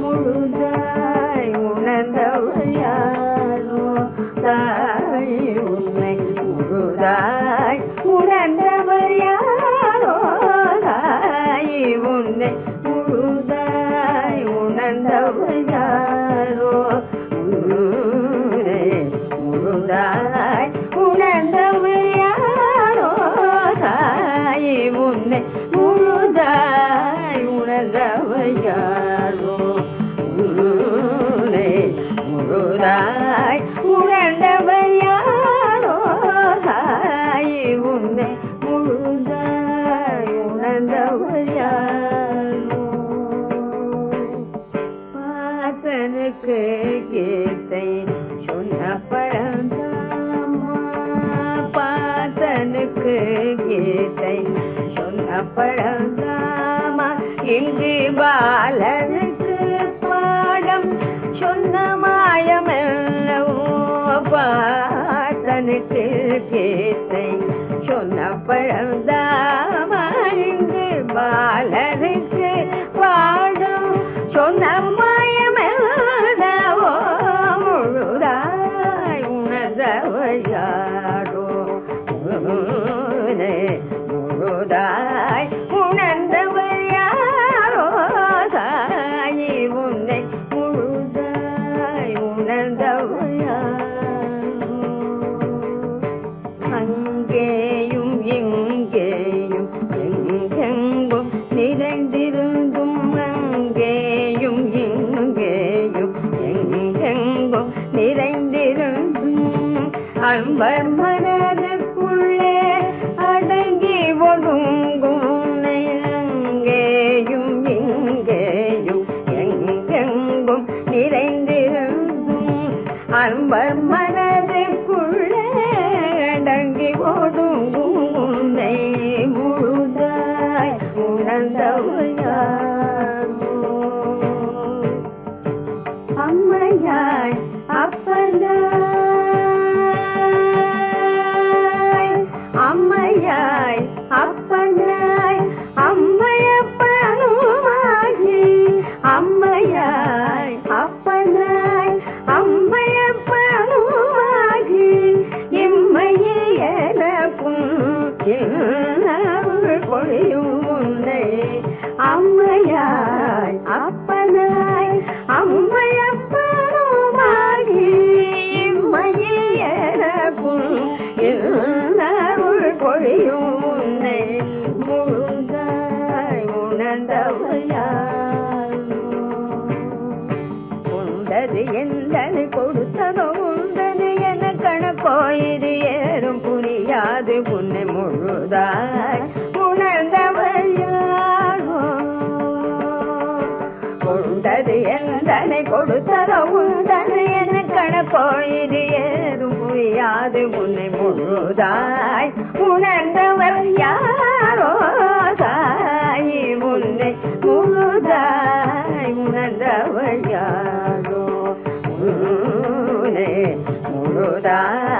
முழுதாய் உணர்ந்தவர் யாரோ? தாய் உன்னை முழுதாய் உணர்ந்தவர் யாரோ? தாய் உன்னை முழுதாய் உணர்ந்தவர் யாரோ? முழுதாய் உணர்ந்தவர் யாரோ? தாய் உன்னை முழுதாய் உணர்ந்தவர் யாரோ? முழுதாய் உணர்ந்தவர் யாரோ தாய் உன்னை முழுதாய் உணர்ந்தவர் யாரோ பாசனுக்கு கீர்த்தை சொன்ன பழந்தாமா பாசனுக்கு கீர்த்தை சொன்ன பழந்தாமா இங்கு பால स छो न पढ़ंदा அன்பர் மனதுக்குள்ளே அடங்கி ஒடுங்கும் எங்கேயும் இங்கேயும் எங்கெங்கும் நிறைந்திருந்தும் அன்பர் மனதுக்குள்ளே அடங்கி ஓடும் அம்மையாய் அப்பனாய் அம்மையப்பனுமாகி இம்மையில் எனக்கும் பொழியும் உன்னை முழுதாய் உணர்ந்தவையாரோ உண்டது எந்தது கொடுத்ததோ உண்டது என கணக்கோயிரு ஏறும் புரியாது உன்னை முழுதாய் தனை கொடுத்ததோ உண்டது என கணப்போயிரு ஏறும் புரியாது உன்னை முழுதாய். உணர்ந்தவர் யாரோ தாய் உன்னை முழுதாய். உணர்ந்தவர் யாரோ உன்னை முழுதாய்.